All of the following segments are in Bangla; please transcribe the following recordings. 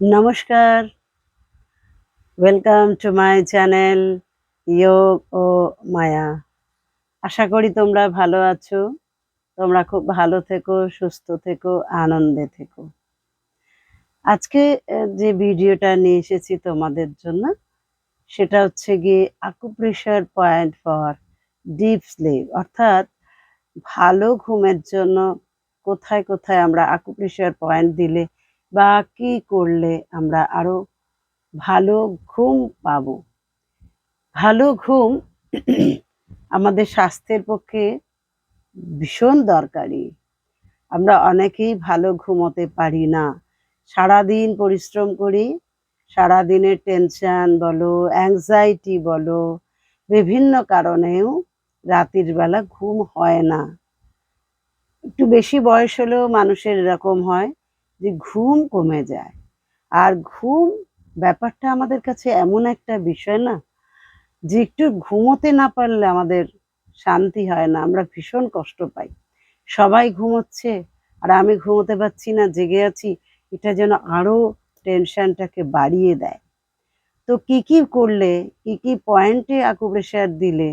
নমস্কার। Welcome to my channel Yog ও মায়া আশা করি তোমরা ভালো আছো। তোমরা খুব ভালো থেকো, সুস্থ থেকো, আনন্দে থেকো। আজকে যে ভিডিওটা নিয়ে এসেছি তোমাদের জন্য, সেটা হচ্ছে গিয়ে acupressure point for deep sleep অর্থাৎ ভালো ঘুমের জন্য কোথায় কোথায় আমরা আকুপ্রেশার পয়েন্ট দিলে বা কি করলে আমরা আরও ভালো ঘুম পাবো? ভালো ঘুম আমাদের স্বাস্থ্যের পক্ষে ভীষণ দরকারি। আমরা অনেকেই ভালো ঘুমোতে পারি না। সারাদিন পরিশ্রম করি, সারাদিনের টেনশন বলো অ্যাংজাইটি বলো, বিভিন্ন কারণেও রাতের বেলা ঘুম হয় না। একটু বেশি বয়স হলেও মানুষের এরকম হয়। যে ঘুম কমে যায়। আর ঘুম ব্যাপারটা আমাদের কাছে এমন একটা বিষয় না, যে একটু ঘুমোতে না পারলে আমাদের শান্তি হয় না, আমরা ভীষণ কষ্ট পাই। সবাই ঘুমোচ্ছে, আর আমি ঘুমোতে পারছি না, জেগে আছি, এটা যেন আরও টেনশনটাকে বাড়িয়ে দেয়। তো কি কি করলে, কি কি পয়েন্টে আকুপ্রেশার দিলে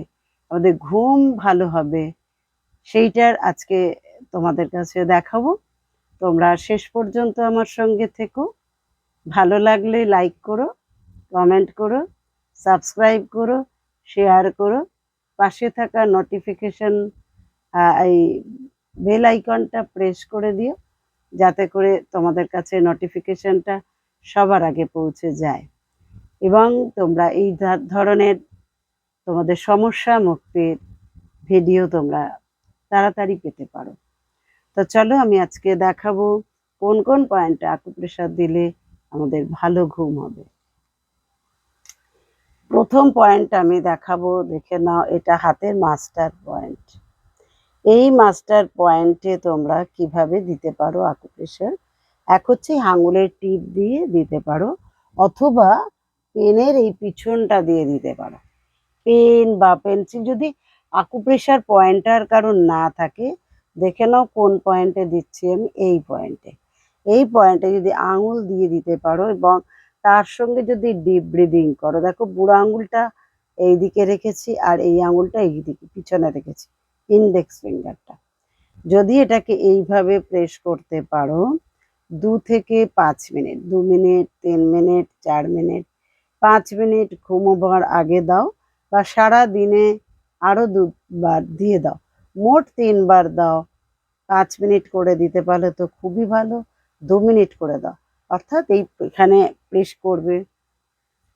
আমাদের ঘুম ভালো হবে, সেইটার আজকে তোমাদের কাছে দেখাবো। তোমরা শেষ পর্যন্ত আমার সঙ্গে থেকো। ভালো লাগলে লাইক করো কমেন্ট করো সাবস্ক্রাইব করো শেয়ার করো। পাশে থাকা নোটিফিকেশন এই বেল আইকনটা প্রেস করে দিও, যাতে করে তোমাদের কাছে নোটিফিকেশনটা সবার আগে পৌঁছে যায়। এবং তোমরা এই ধরনের তোমাদের সমস্যা মুক্তির ভিডিও তোমরা তাড়াতাড়ি পেতে পারো। তো চলো আমি আজকে দেখাবো কোন কোন পয়েন্টে আকুপ্রেশার দিলে আমাদের ভালো ঘুম হবে। প্রথম পয়েন্ট আমি দেখাবো, দেখে নাও, এটা হাতের মাস্টার পয়েন্ট এই মাস্টার পয়েন্টে তোমরা কীভাবে দিতে পারো আকুপ্রেশার এক হচ্ছে আঙুলের টিপ দিয়ে দিতে পারো, অথবা পেনের এই পিছনটা দিয়ে দিতে পারো। পেন বা পেন্সিল যদি আকুপ্রেশার পয়েন্টার কারণ না থাকে দেখে নাও কোন পয়েন্টে দিচ্ছি আমি এই পয়েন্টে এই পয়েন্টে যদি আঙুল দিয়ে দিতে পারো এবং তার সঙ্গে যদি ডিপ ব্রিদিং করো, দেখো বুড়ো আঙুলটা এই দিকে রেখেছি আর এই আঙুলটা এই দিকে পিছনে রেখেছি ইন্ডেক্স ফিঙ্গারটা যদি এটাকে এইভাবে প্রেস করতে পারো, দু থেকে পাঁচ মিনিট দু মিনিট তিন মিনিট চার মিনিট পাঁচ মিনিট ঘুমোবার আগে দাও বা সারা দিনে আরও দুবার দিয়ে দাও। মোট তিনবার দাও। পাঁচ মিনিট করে দিতে পারলে তো খুবই ভালো, দু মিনিট করে দাও। অর্থাৎ এই এখানে প্রেস করবে,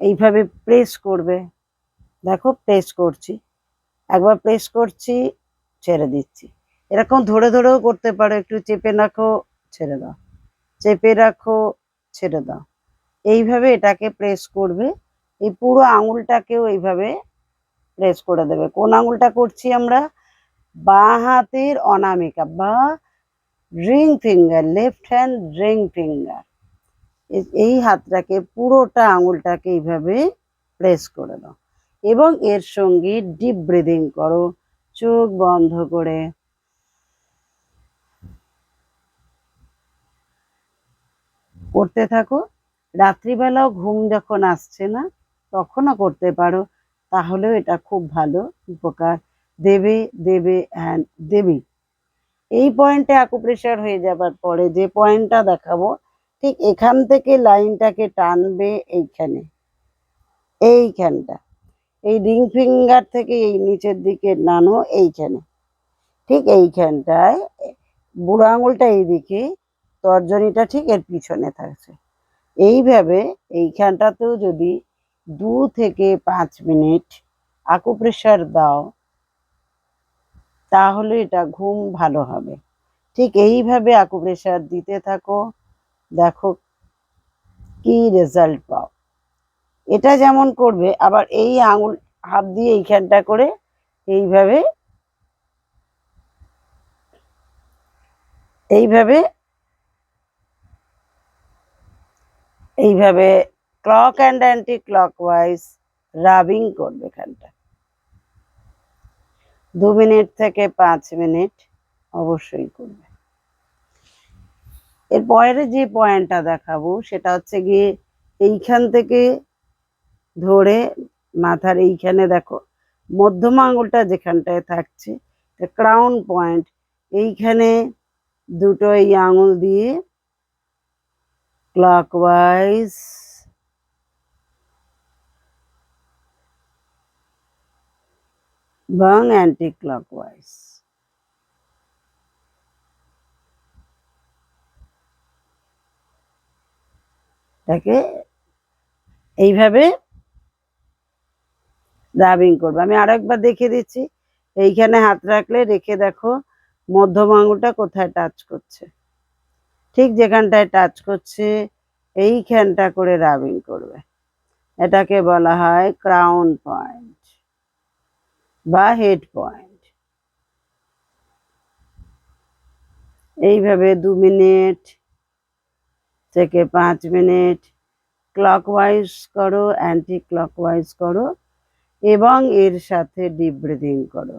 এইভাবে প্রেস করবে। দেখো প্রেস করছি, একবার প্রেস করছি, ছেড়ে দিচ্ছি। এরকম ধরে ধরেও করতে পারো, একটু চেপে রাখো, ছেড়ে দাও। চেপে রাখো, ছেড়ে দাও। এইভাবে এটাকে প্রেস করবে, এই পুরো আঙুলটাকেও এইভাবে প্রেস করে দেবে। কোন আঙুলটা করছি আমরা? বাঁ হাতের অনামিকা বা ring finger, left hand ring finger. এই হাতটাকে, পুরোটা আঙুলটাকে এইভাবে প্রেস করে দাও এবং এর সঙ্গে ডিপ ব্রিদিং করো। চোখ বন্ধ করে। করতে থাকো। রাত্রিবেলাও ঘুম যখন আসছে না, তখনও করতে পারো। তাহলেও এটা খুব ভালো উপকার। দেবে দেবে অ্যান্ড দেবে। এই পয়েন্টে আকুপ্রেশার হয়ে যাবার পরে যে পয়েন্টটা দেখাবো, ঠিক এখান থেকে লাইনটাকে টানবে এইখানে। এইখানটা। এই রিং ফিঙ্গার থেকে এই নিচের দিকে নানো এইখানে। ঠিক এইখানটায়, বুড়ো আঙুলটা এইদিকে, তর্জনীটা ঠিক এর পিছনে থাকছে। এইভাবে এইখানটাতেও যদি দু থেকে পাঁচ মিনিট আকুপ্রেশার দাও তাহলে এটা ঘুম ভালো হবে। ঠিক এইভাবে আকুপ্রেশার দিতে থাকো। দেখো কি রেজাল্ট পাও। এটা যেমন করবে, আবার এই আঙুল হাত দিয়ে এইখানটা করে এইভাবে এইভাবে এইভাবে clock and anti clock clockwise rubbing করবে এখানটা দু মিনিট থেকে পাঁচ মিনিট অবশ্যই করবে। এর পরে যে পয়েন্টটা দেখাবো, সেটা হচ্ছে গিয়ে এইখান থেকে ধরে মাথার এইখানে দেখো, মধ্যম আঙুলটা যেখানটায় থাকছে ক্রাউন পয়েন্ট এইখানে দুটো এই আঙুল দিয়ে ক্লকওয়াইজ এবং অ্যান্টি ক্লকওয়াইজ এটাকে এইভাবে রাবিং করবে। আমি আরেকবার দেখে দিচ্ছি। এইখানে হাত রাখলে রেখে দেখো, মধ্যম আঙুলটা কোথায় টাচ করছে। ঠিক যেখানটায় টাচ করছে, এইখানটা করে রাবিং করবে। এটাকে বলা হয় ক্রাউন পয়েন্ট বা হেড পয়েন্ট এইভাবে দু মিনিট থেকে পাঁচ মিনিট ক্লকওয়াইজ করো অ্যান্টি ক্লকওয়াইজ করো এবং এর সাথে ডিপ ব্রিদিং করো।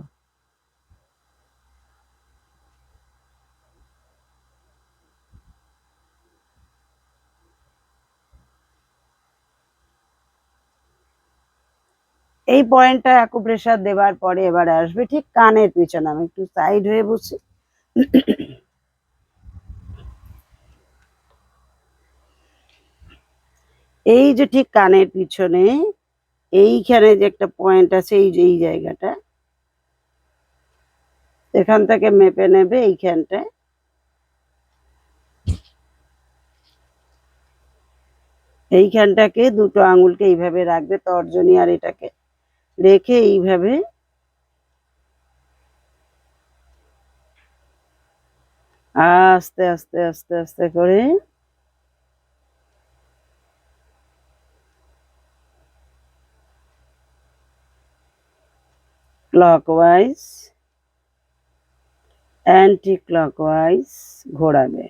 এই পয়েন্টটা অ্যাকুপ্রেশার দেওয়ার পরে এবার আসবে ঠিক কানের পিছনে। আমি একটু সাইড হয়ে বসি। এই যে ঠিক কানের পিছনে, এইখানে যে একটা পয়েন্ট আছে, এই যে এই জায়গাটা, এখান থেকে মেপে নেবে এইখানটায়। এইখানটাকে দুটো আঙুলকে এইভাবে রাখবে, তর্জনী আর এটাকে। রেখে এইভাবে আস্তে আস্তে আস্তে আস্তে করে ক্লকওয়াইজ অ্যান্টি ক্লকওয়াইজ ঘোরাবে।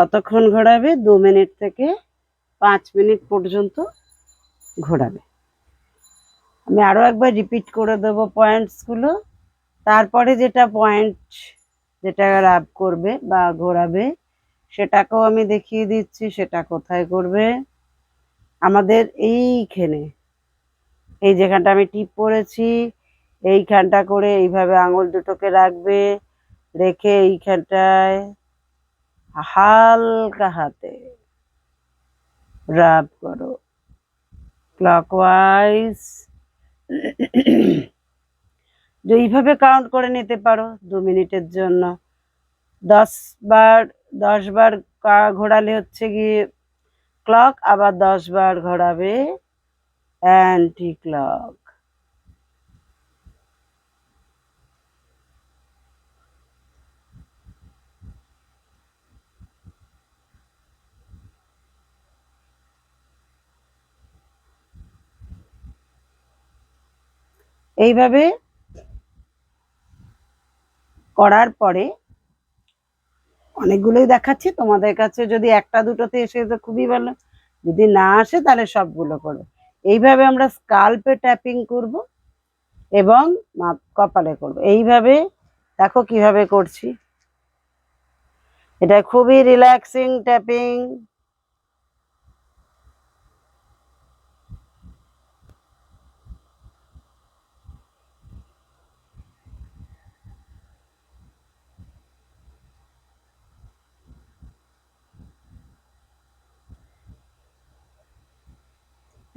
কতক্ষণ ঘোরাবে? দু মিনিট থেকে পাঁচ মিনিট পর্যন্ত ঘোরাবে। আমি আরও একবার রিপিট করে দেবো পয়েন্টসগুলো তারপরে যেটা পয়েন্ট যেটা রাব করবে বা ঘোরাবে, সেটাকেও আমি দেখিয়ে দিচ্ছি, সেটা কোথায় করবে। আমাদের এইখানে, এই যেখানটা আমি টিপ পরেছি এইখানটা করে এইভাবে আঙুল দুটোকে রাখবে, রেখে এইখানটায় হালকা হাতে রাব করো। ক্লকওয়াইজ এইভাবে কাউন্ট করে নিতে পারো দু মিনিটের জন্য। দশ বার দশ বার ঘোরালে হচ্ছে গিয়ে ক্লক আবার দশ বার ঘোরাবে অ্যান্টি ক্লক এইভাবে করার পরে অনেকগুলোই দেখাচ্ছি। তোমাদের কাছে যদি একটা, দুটোতে এসে তো খুবই ভালো। যদি না আসে তাহলে সবগুলো করো। এইভাবে আমরা স্কাল্পে ট্যাপিং করব এবং কপালে করব। এইভাবে দেখো কীভাবে করছি। এটা খুবই রিল্যাক্সিং ট্যাপিং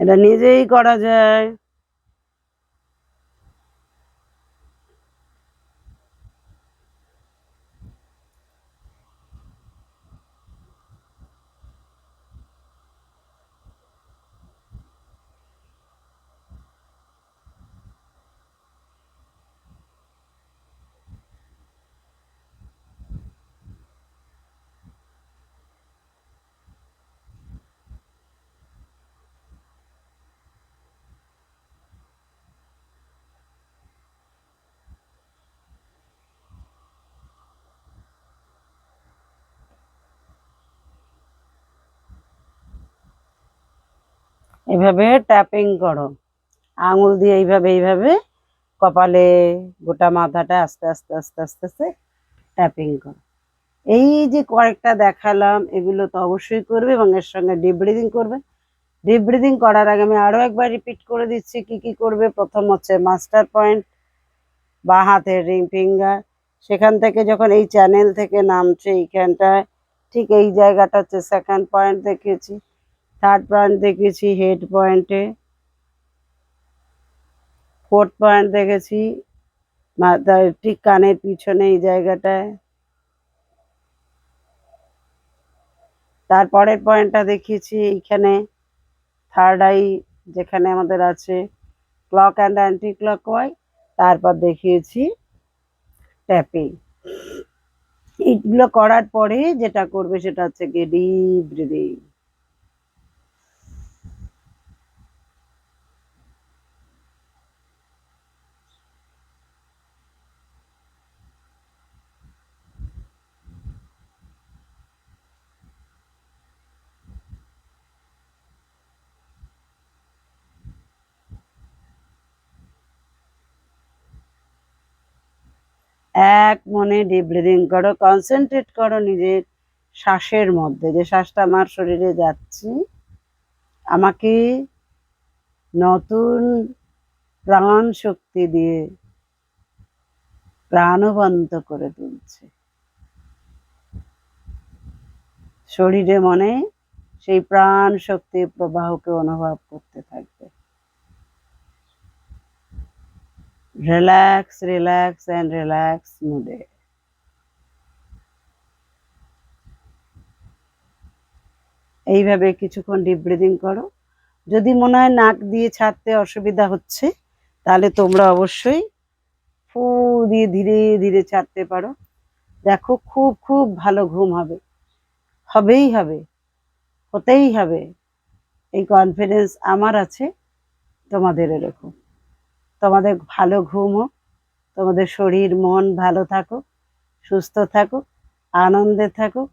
এটা নিজেই করা যায়। এভাবে ট্যাপিং করো। আঙুল দিয়ে এইভাবে এইভাবে কপালে গোটা মাথাটা আস্তে আস্তে আস্তে আস্তে আস্তে ট্যাপিং করো। এই যে কয়েকটা দেখালাম, এগুলো তো অবশ্যই করবে এবং এর সঙ্গে ডিপ ব্রিদিং করবে। ডিপ ব্রিদিং করার আগে আমি আরও একবার রিপিট করে দিচ্ছি কি কি করবে। প্রথম হচ্ছে মাস্টার পয়েন্ট বা হাতের রিং ফিঙ্গার সেখান থেকে যখন এই চ্যানেল থেকে নামছে, এইখানটায় ঠিক এই জায়গাটা হচ্ছে সেকেন্ড পয়েন্ট দেখিয়েছি। থার্ড পয়েন্ট দেখেছি, হেড পয়েন্টে। ফোর্থ পয়েন্ট দেখেছি মাথার ঠিক কানের পিছনে এই জায়গাটায়। তারপরের পয়েন্টটা দেখিয়েছি, এইখানে থার্ড আই যেখানে আমাদের আছে, clock and anti clock Y তারপর দেখিয়েছি ট্যাপিং। এইগুলো করার পরে যেটা করবে সেটা হচ্ছে গিয়ে ডিপ ব্রিদিং। এক মনে ডিপ ব্রিদিং করো কনসেন্ট্রেট করো নিজের শ্বাসের মধ্যে। যে শ্বাসটা আমার শরীরে যাচ্ছে, আমাকে নতুন প্রাণ শক্তি দিয়ে প্রাণবন্ত করে তুলছে। শরীরে মনে সেই প্রাণ শক্তির প্রবাহকে অনুভব করতে থাকবে রিল্যাক্স রিল্যাক্স অ্যান্ড রিল্যাক্স মুডে এইভাবে কিছুক্ষণ ডিপ ব্রিদিং করো। যদি মনে হয় নাক দিয়ে ছাড়তে অসুবিধা হচ্ছে, তাহলে তোমরা অবশ্যই ফু দিয়ে ধীরে ধীরে ছাড়তে পারো। দেখো, খুব খুব ভালো ঘুম হবে। হবেই হবে। হতেই হবে। এই কনফিডেন্স আমার আছে, তোমাদের এরকম। তোমাদের ভালো ঘুম হোক তোমাদের শরীর মন ভালো থাকুক সুস্থ থাকুক আনন্দে থাকুক